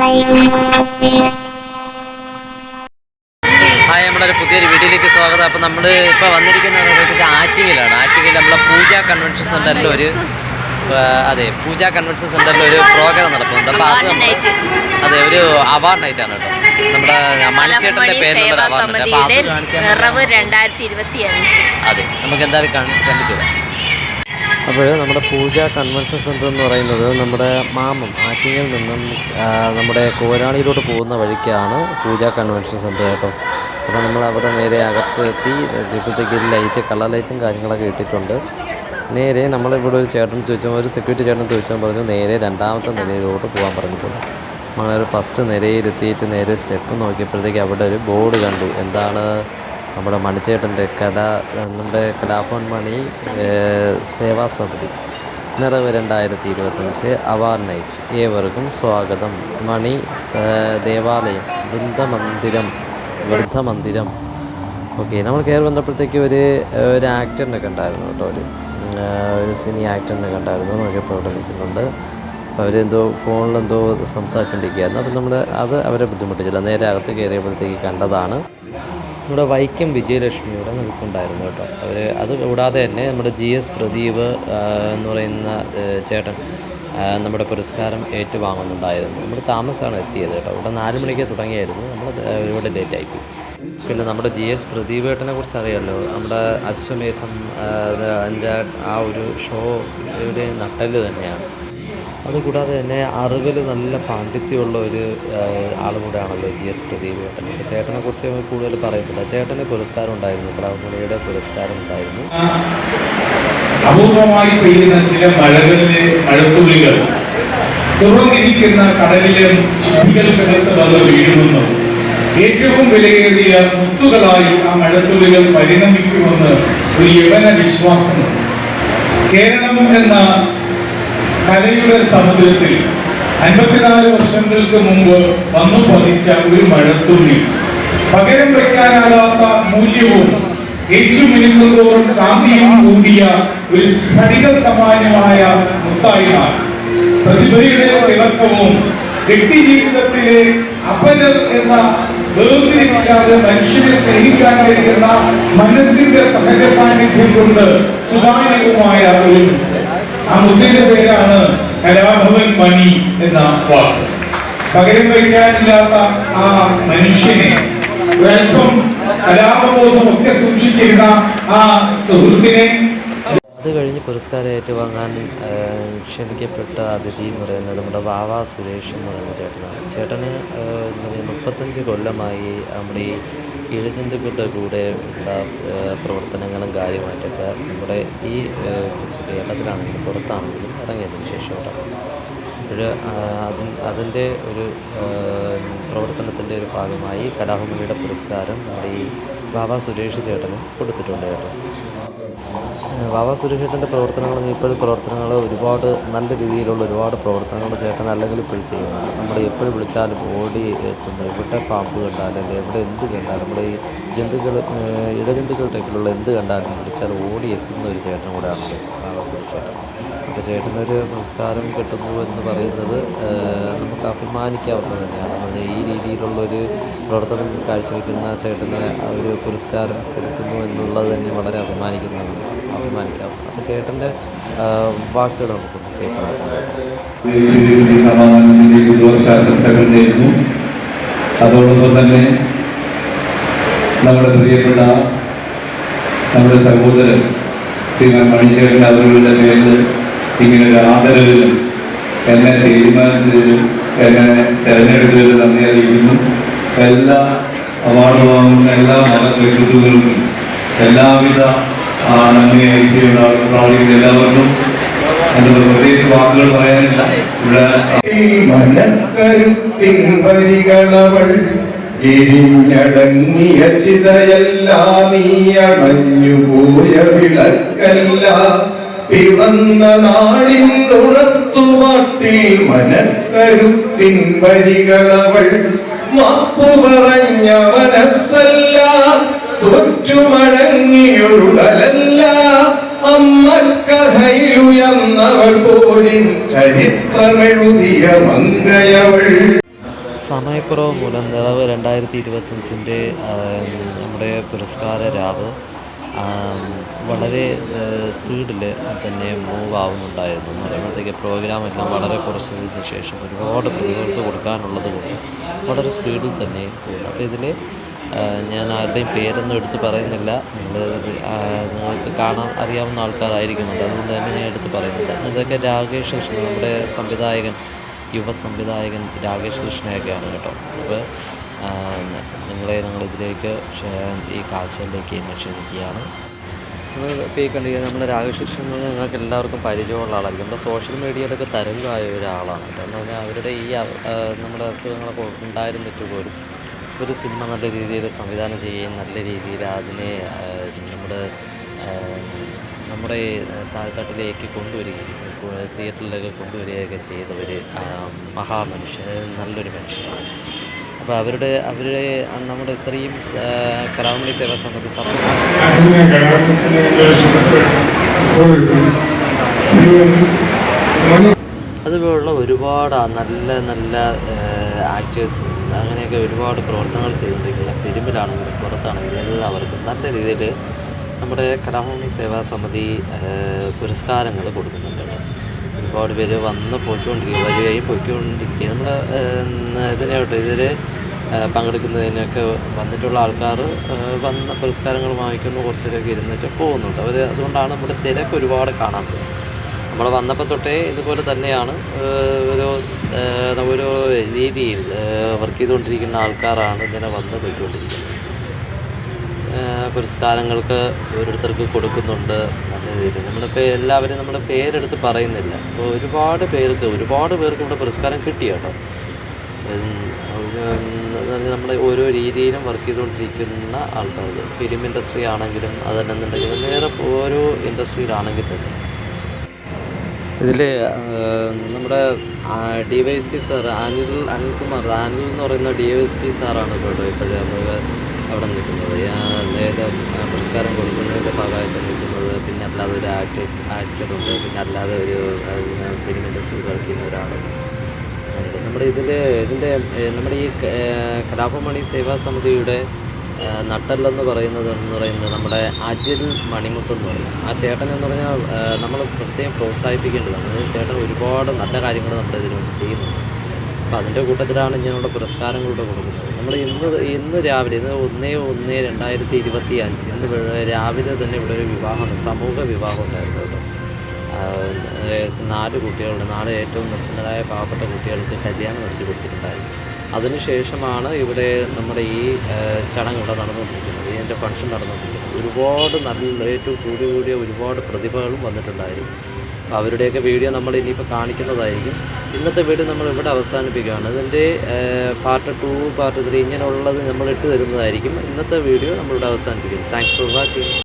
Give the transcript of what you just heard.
Hi നമ്മുടെ ഒരു പുതിയൊരു വീഡിയോയിലേക്ക് സ്വാഗതം. അപ്പം നമ്മൾ ഇപ്പോൾ വന്നിരിക്കുന്നത് ആറ്റിങ്ങിലാണ്. ആറ്റിങ്ങിൽ നമ്മളെ പൂജ കൺവെൻഷൻ സെന്ററിൽ ഒരു അതെ പൂജ കൺവെൻഷൻ സെന്ററിൽ ഒരു പ്രോഗ്രാം നടക്കുന്നുണ്ട്. അപ്പോൾ അത്. അതെ ഒരു അവാർഡ് നൈറ്റ് ആണ് കേട്ടോ. നമ്മുടെ മത്സ്യേട്ടന്റെ പേരിലുള്ള അവാർഡ് അത് നമുക്ക് എന്തായാലും കണ്ട് കണ്ടിട്ട് വരാം. അപ്പോൾ നമ്മുടെ പൂജ കൺവെൻഷൻ സെന്റർ എന്ന് പറയുന്നത് നമ്മുടെ മാമം ആറ്റിങ്ങിൽ നിന്നും നമ്മുടെ കോരാളിയിലോട്ട് പോകുന്ന വഴിക്കാണ് പൂജ കൺവെൻഷൻ സെന്റർ കേട്ടോ. അപ്പോൾ നമ്മൾ അവിടെ നേരെ അകത്ത് എത്തി ഇപ്പോഴത്തേക്ക് ലൈറ്റ് കളർ ലൈറ്റും കാര്യങ്ങളൊക്കെ ഇട്ടിട്ടുണ്ട്. നേരെ നമ്മളിവിടെ ഒരു ചേട്ടൻ ചോദിച്ചാൽ ഒരു സെക്യൂരിറ്റി ചേട്ടൻ ചോദിച്ചാൽ പറഞ്ഞു നേരെ രണ്ടാമത്തെ നിലയിലോട്ട് പോകാൻ പറഞ്ഞിട്ടുണ്ട് നമ്മളൊരു ഫസ്റ്റ് നിലയിലെത്തിയിട്ട് നേരെ സ്റ്റെപ്പ് നോക്കിയപ്പോഴത്തേക്ക് അവിടെ ഒരു ബോർഡ് കണ്ടു. എന്താണ്? നമ്മുടെ മണിച്ചേട്ടന്റെ കലാ നമ്മുടെ കലാഭവൻ മണി സേവാ സമിതി നിറവ് രണ്ടായിരത്തി ഇരുപത്തഞ്ച് അവാർഡ് നൈറ്റ്. ഏവർക്കും സ്വാഗതം. മണി ദേവാലയം വൃന്ദമന്ദിരം വൃദ്ധമന്ദിരം. ഓക്കെ നമ്മൾ കയറി വന്നപ്പോഴത്തേക്ക് ഒരു ഒരു ആക്ടറിനൊക്കെ ഉണ്ടായിരുന്നു കേട്ടോ ഒരു ഒരു സിനി ആക്ടറിനൊക്കെ ഉണ്ടായിരുന്നു നോക്കിയപ്പോൾ അവിടെ നിൽക്കുന്നുണ്ട് അപ്പോൾ അവരെന്തോ ഫോണിലെന്തോ സംസാരിച്ചുകൊണ്ടിരിക്കുകയായിരുന്നു അപ്പം നമ്മൾ അത് അവരെ ബുദ്ധിമുട്ടിച്ചില്ല. നേരെ അകത്ത് കയറിയപ്പോഴത്തേക്ക് കണ്ടതാണ്. നമ്മുടെ വൈക്കം വിജയലക്ഷ്മിയുടെ നിൽപ്പുണ്ടായിരുന്നു കേട്ടോ. അവർ അത് കൂടാതെ തന്നെ നമ്മുടെ ജി എസ് പ്രദീപ് എന്ന് പറയുന്ന ചേട്ടൻ നമ്മുടെ പുരസ്കാരം ഏറ്റുവാങ്ങുന്നുണ്ടായിരുന്നു. നമ്മൾ താമസമാണ് എത്തിയത് കേട്ടോ. ഇവിടെ നാല് മണിക്ക് തുടങ്ങിയായിരുന്നു. നമ്മൾ ഒരുപാട് ലേറ്റ് ആയിപ്പോയി പിന്നെ നമ്മുടെ ജി എസ് പ്രദീപ് ഏട്ടനെ കുറിച്ച് അറിയാമല്ലോ നമ്മുടെ അശ്വമേധം അതിന്റെ ആ ഒരു ഷോയുടെ നട്ടൽ തന്നെയാണ്. അതുകൂടാതെ തന്നെ അറിവിൽ നല്ല പാണ്ഡിത്യമുള്ള ഒരു ആൾ കൂടെയാണല്ലോ ജി എസ് പ്രദീപ് ചേട്ടൻ അപ്പോൾ ചേട്ടനെ കുറിച്ച് നമുക്ക് കൂടുതൽ പറയത്തില്ല. ചേട്ടന് പുരസ്കാരം ഉണ്ടായിരുന്നു. കലാഭവനിയുടെ പുരസ്കാരം ഉണ്ടായിരുന്നു. അപൂർവമായി പെയ്യുന്ന ചില മഴകളിലെ മഴത്തുള്ളികൾ തുറന്നിരിക്കുന്ന കടലിലെ വീഴുമെന്നും ഏറ്റവും വിലയേറിയ മുത്തുകളായി ആ മഴത്തുള്ളികൾ പരിണമിക്കുമെന്ന് ഒരു യവന വിശ്വാസം കേരളം എന്ന കലയുടെ സമുദ്രത്തിൽ അൻപത്തിനാല് വർഷങ്ങൾക്ക് മുമ്പ് വന്നു പതിച്ച ഒരു മഴത്തുള്ളി പകരം വയ്ക്കാനാകാത്ത മൂല്യവും ഏറ്റുമിനുന്നതോറും കാന്തിയും കൂടിയ ഒരു സ്ഫടിക സമാനമായ മുത്തായി മാറി പ്രതിഭയുടെ തിളക്കവും വ്യക്തിജീവിതത്തിലെ അപരർ എന്ന വേർതിരിവില്ലാതെ മനുഷ്യനെ സ്നേഹിക്കാൻ കഴിയുന്ന മനസ്സിന്റെ സഹജ സാന്നിധ്യം കൊണ്ട് സുതാര്യവുമായ ഒരു. ആ മുദ്രയുടെ പേരാണ് കലാഭവൻ മണി എന്ന വാക്ക്. പകരം വയ്ക്കാനില്ലാത്ത ആ മനുഷ്യനെ ഒരൽപ്പം കലാപബോധം ഒക്കെ സൂക്ഷിച്ചിരുന്ന ആ സുഹൃത്തിനെ അത് കഴിഞ്ഞ് പുരസ്കാരം ഏറ്റുവാങ്ങാൻ ക്ഷണിക്കപ്പെട്ട അതിഥി എന്ന് പറയുന്നത് നമ്മുടെ വാവ സുരേഷ് എന്ന് പറയുന്ന ചേട്ടനാണ്. ചേട്ടന് മുപ്പത്തഞ്ച് കൊല്ലമായി നമ്മുടെ ഈ ഇഴജന്തുക്കളുടെ കൂടെ ഉള്ള പ്രവർത്തനങ്ങളും കാര്യമായിട്ടൊക്കെ നമ്മുടെ ഈ കേരളത്തിലാണെങ്കിലും പുറത്താണെങ്കിലും ഇറങ്ങിയതിന് ശേഷം ഒരു അതിൻ അതിന്റെ ഒരു പ്രവർത്തനത്തിന്റെ ഒരു ഭാഗമായി കലാഭൂമിയുടെ പുരസ്കാരം നമ്മുടെ ഈ ബാബ സുരേഷ് ചേട്ടനും കൊടുത്തിട്ടുണ്ട് കേട്ടോ. ചേട്ടന്റെ പ്രവർത്തനങ്ങൾ ഇപ്പോഴും പ്രവർത്തനങ്ങൾ ഒരുപാട് നല്ല രീതിയിലുള്ള ഒരുപാട് പ്രവർത്തനങ്ങൾ ചേട്ടൻ അല്ലെങ്കിൽ ഇപ്പോഴും ചെയ്യുന്നുണ്ട്. നമ്മൾ എപ്പോഴും വിളിച്ചാലും ഓടി എത്തുന്നു എവിടെ പാമ്പ് കണ്ടാലും അല്ലെങ്കിൽ എവിടെ എന്ത് കണ്ടാലും നമ്മുടെ ഈ ജന്തുക്കൾ ഇഴജന്തുക്കൾ എന്ത് കണ്ടാലും വിളിച്ചാൽ ഓടി എത്തുന്ന ഒരു ചേട്ടൻ കൂടെയാണ് ചേട്ടൻ. അപ്പോൾ ചേട്ടനൊരു പുരസ്കാരം കിട്ടുന്നു എന്ന് പറയുന്നത് നമുക്ക് അഭിമാനിക്കാവുന്നത് തന്നെയാണ്. അത് ഈ രീതിയിലുള്ളൊരു പ്രവർത്തനം കാഴ്ചവെക്കുന്ന ചേട്ടന് ഒരു പുരസ്കാരം കൊടുക്കുന്നു എന്നുള്ളത് തന്നെ വളരെ അഭിമാനിക്കുന്നതാണ് അഭിമാനിക്കാം അപ്പോൾ ചേട്ടന്റെ വാക്കുകൾ നമുക്ക് കേൾക്കാം. അതോടൊപ്പം തന്നെ നമ്മുടെ പ്രിയപ്പെട്ട നമ്മുടെ സഹോദരൻ ശ്രീമാൻ മണിശേഖരൻ അവരുടെ പേരിൽ ഇങ്ങനെ ഒരു ആദരവിലും എന്നെ തീരുമാനിച്ചതിലും എന്നെ തിരഞ്ഞെടുത്തതിലും നന്ദി അറിയിക്കുന്നു. എല്ലാ അവാർഡ് വാങ്ങുന്ന എല്ലാ മതവ്യക്തിത്വങ്ങൾക്കും എല്ലാവിധ നന്ദി എല്ലാവർക്കും വാക്കുകൾ പറയാനില്ല. ഇവിടെ മനക്കരുത്തിൻ വരികളവൾ എരിഞ്ഞടങ്ങിയ ചിതയല്ല നീ അണഞ്ഞു പോയ വിളക്കല്ല. പിറന്ന നാടിൻ ഉണർത്തുപാട്ടിൽ മനക്കരുത്തിൻ വരികളവൾ മാപ്പു പറഞ്ഞ മനസ്സല്ല. തൊറ്റുമടങ്ങിയൊരുടലല്ല അമ്മക്കഥയിലുയർന്നവൾ പോലും ചരിത്രമെഴുതിയ മങ്കയവൾ സമയക്കുറവ് മൂലം നിറവ് രണ്ടായിരത്തി ഇരുപത്തഞ്ചിന്റെ നമ്മുടെ പുരസ്കാര രാവ് വളരെ സ്പീഡിൽ തന്നെ മൂവ് ആവുന്നുണ്ടായിരുന്നു എന്ന് പറയുമ്പോഴത്തേക്ക് പ്രോഗ്രാം എല്ലാം വളരെ കുറച്ചതിന് ശേഷം ഒരുപാട് പ്രതികൾക്ക് കൊടുക്കാനുള്ളത് കൊണ്ട് വളരെ സ്പീഡിൽ തന്നെ പോകുന്നു. അപ്പോൾ ഇതിൽ ഞാൻ ആരുടെയും പേരൊന്നും എടുത്ത് പറയുന്നില്ല. നിങ്ങൾ നിങ്ങൾക്ക് കാണാൻ അറിയാവുന്ന ആൾക്കാരായിരിക്കുന്നുണ്ട് അതുകൊണ്ട് തന്നെ ഞാൻ എടുത്ത് പറയുന്നില്ല. ഇതൊക്കെ രാകേഷ് കൃഷ്ണൻ നമ്മുടെ സംവിധായകൻ യുവ സംവിധായകൻ രാകേഷ് കൃഷ്ണയൊക്കെയാണ് കേട്ടോ. അപ്പോൾ നിങ്ങളെ ഞങ്ങളിതിലേക്ക് ഈ കാഴ്ചയിലേക്ക് എന്നെ ക്ഷണിക്കുകയാണ്. നമ്മൾ ഇപ്പോൾ ഈ കണ്ടിരിക്കുന്നത് നമ്മുടെ രാകേഷ് കൃഷ്ണൻ ഞങ്ങൾക്ക് എല്ലാവർക്കും പരിചയമുള്ള ആളായിരിക്കും. നമ്മുടെ സോഷ്യൽ മീഡിയയിലൊക്കെ തരംഗമായ ഒരാളാണ് കേട്ടോ. എന്ന് പറഞ്ഞാൽ അവരുടെ ഈ നമ്മുടെ അസുഖങ്ങളൊക്കെ ഉണ്ടായിരുന്നിട്ട് പോലും ഒരു സിനിമ നല്ല രീതിയിൽ സംവിധാനം ചെയ്യുകയും നല്ല രീതിയിൽ അതിനെ നമ്മുടെ നമ്മുടെ താഴെത്തട്ടിലേക്ക് കൊണ്ടുവരികയും തിയേറ്ററിലേക്ക് കൊണ്ടുവരികയൊക്കെ ചെയ്ത ഒരു മഹാമനുഷ്യൻ നല്ലൊരു മനുഷ്യനാണ്. അപ്പോൾ അവരുടെ അവരുടെ നമ്മുടെ ഇത്രയും കലാമണി സേവാ സംബന്ധ അതുപോലുള്ള ഒരുപാട് നല്ല നല്ല ആക്ടേഴ്സ് അങ്ങനെയൊക്കെ ഒരുപാട് പ്രവർത്തനങ്ങൾ ചെയ്തുകൊണ്ടിരിക്കുന്ന ഫിലിമിലാണെങ്കിലും പുറത്താണെങ്കിലും എല്ലാവർക്കും നല്ല രീതിയിൽ നമ്മുടെ കലാഭവനി സേവാ സമിതി പുരസ്കാരങ്ങൾ കൊടുക്കുന്നുണ്ട്. ഒരുപാട് പേര് വന്ന് പോയിക്കൊണ്ടിരിക്കുക വരികയും പോയിക്കൊണ്ടിരിക്കുക നമ്മുടെ ഇതിനായിട്ട് ഇതിൽ പങ്കെടുക്കുന്നതിനൊക്കെ വന്നിട്ടുള്ള ആൾക്കാർ വന്ന പുരസ്കാരങ്ങൾ വാങ്ങിക്കുന്നു കുറച്ചൊക്കെ ഇരുന്നിട്ട് പോകുന്നുണ്ട്. അവർ അതുകൊണ്ടാണ് നമ്മുടെ തിരക്ക് ഒരുപാട് കാണാൻ നമ്മൾ വന്നപ്പോൾ തൊട്ടേ ഇതുപോലെ തന്നെയാണ് ഒരു ഓരോ രീതിയിൽ വർക്ക് ചെയ്തുകൊണ്ടിരിക്കുന്ന ആൾക്കാരാണ് ഇങ്ങനെ വന്ന് പോയിക്കൊണ്ടിരിക്കുന്നത്. പുരസ്കാരങ്ങൾക്ക് ഓരോരുത്തർക്ക് കൊടുക്കുന്നുണ്ട്. നല്ല രീതിയിൽ നമ്മളിപ്പോൾ എല്ലാവരും നമ്മുടെ പേരെടുത്ത് പറയുന്നില്ല. അപ്പോൾ ഒരുപാട് പേർക്ക് ഒരുപാട് പേർക്ക് ഇവിടെ പുരസ്കാരം കിട്ടി കേട്ടോ. നമ്മുടെ ഓരോ രീതിയിലും വർക്ക് ചെയ്തുകൊണ്ടിരിക്കുന്ന ആൾക്കാർക്ക് ഫിലിം ഇൻഡസ്ട്രി ആണെങ്കിലും അതല്ലെന്നുണ്ടെങ്കിലും വേറെ ഓരോ ഇൻഡസ്ട്രിയിലാണെങ്കിൽ തന്നെ. ഇതിൽ നമ്മുടെ D Y S P sir Anil Anilkumar Anil എന്ന് പറയുന്ന ഡി വൈ എസ് പി സാറാണ് കേട്ടോ ഇപ്പോഴും നമുക്ക് അവിടെ നിൽക്കുന്നത്. അതായത് പുരസ്കാരം കൊടുക്കുന്നതിന്റെ ഭാഗമായിട്ട് നിൽക്കുന്നത്. പിന്നെ അല്ലാതെ ഒരു ആക്ട്രസ് ആക്ടറുണ്ട് പിന്നെ അല്ലാതെ ഒരു ഫിലിം ഇൻഡസ്ട്രിയിൽ കളിക്കുന്ന ഒരാളുണ്ട്. നമ്മുടെ ഇതിൽ ഇതിന്റെ നമ്മുടെ ഈ കലാപമണി സേവാ സമിതിയുടെ നട്ടല്ലെന്ന് പറയുന്നത് എന്ന് പറയുന്നത് നമ്മുടെ അജിൽ മണിമുത്ത് എന്ന് പറയും. ആ ചേട്ടൻ എന്ന് പറഞ്ഞാൽ നമ്മൾ പ്രത്യേകം പ്രോത്സാഹിപ്പിക്കേണ്ടതാണ്. ചേട്ടൻ ഒരുപാട് നല്ല കാര്യങ്ങൾ നമ്മുടെ ഇതിനു ചെയ്യുന്നുണ്ട്. അപ്പോൾ അതിന്റെ കൂട്ടത്തിലാണ് ഇങ്ങനെയുള്ള പുരസ്കാരങ്ങളുടെ കൊടുക്കുന്നത്. നമ്മൾ ഇന്ന് ഇന്ന് രാവിലെ ഇന്ന് ഒന്ന് ഒന്ന് രണ്ടായിരത്തി ഇരുപത്തി അഞ്ച് ഇന്ന് രാവിലെ തന്നെ ഇവിടെ ഒരു വിവാഹം സമൂഹ വിവാഹം ഉണ്ടായിരുന്നു കേട്ടോ. നാല് കുട്ടികളുണ്ട്. നാല് ഏറ്റവും നിർധനരായ പാവപ്പെട്ട കുട്ടികൾക്ക് കല്യാണം നടത്തി കൊടുത്തിട്ടുണ്ടായിരുന്നു. അതിനുശേഷമാണ് ഇവിടെ നമ്മുടെ ഈ ചടങ്ങ് ഇവിടെ നടന്നുകൊണ്ടിരിക്കുന്നത്. ഇതിന്റെ ഫംഗ്ഷൻ നടന്നുകൊണ്ടിരിക്കുന്നത്. ഒരുപാട് നല്ല ഏറ്റവും കൂടി കൂടിയ ഒരുപാട് പ്രതിഭകളും വന്നിട്ടുണ്ടായിരുന്നു. അപ്പോൾ അവരുടെയൊക്കെ വീഡിയോ നമ്മൾ ഇനിയിപ്പോൾ കാണിക്കുന്നതായിരിക്കും. ഇന്നത്തെ വീഡിയോ നമ്മൾ ഇവിടെ അവസാനിപ്പിക്കുകയാണ്. അതിന്റെ പാർട്ട് ടു പാർട്ട് ത്രീ ഇങ്ങനെയുള്ളത് നമ്മൾ ഇട്ട് തരുന്നതായിരിക്കും. ഇന്നത്തെ വീഡിയോ നമ്മളിവിടെ അവസാനിപ്പിക്കുന്നു. Thanks for watching